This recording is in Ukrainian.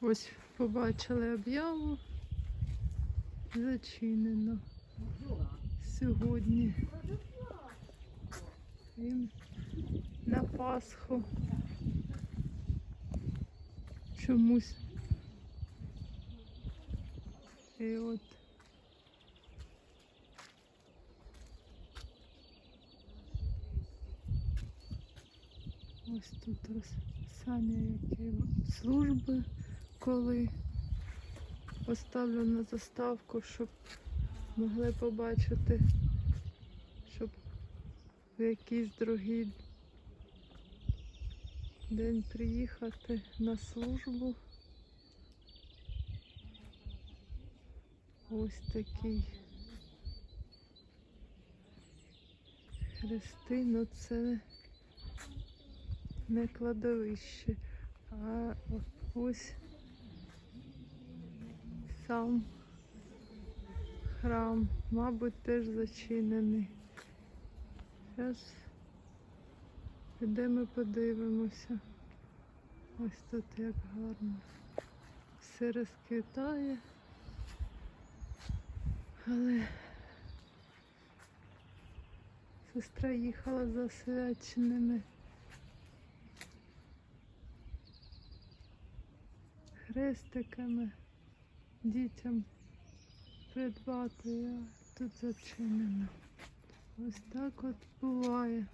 Ось побачили об'яву. Зачинено сьогодні. Їм на Пасху. Чомусь. І от. Ось тут розписання, які служби, коли поставлю на заставку, щоб могли побачити, щоб в якийсь другий день приїхати на службу. Ось такий хрести, ну це не кладовище, а ось сам храм, мабуть, теж зачинений. Зараз підемо подивимося. Ось тут як гарно. Все розквітає. Але сестра їхала за свяченими хрестиками дітям придбати, а тут зачинено. Ось так от буває.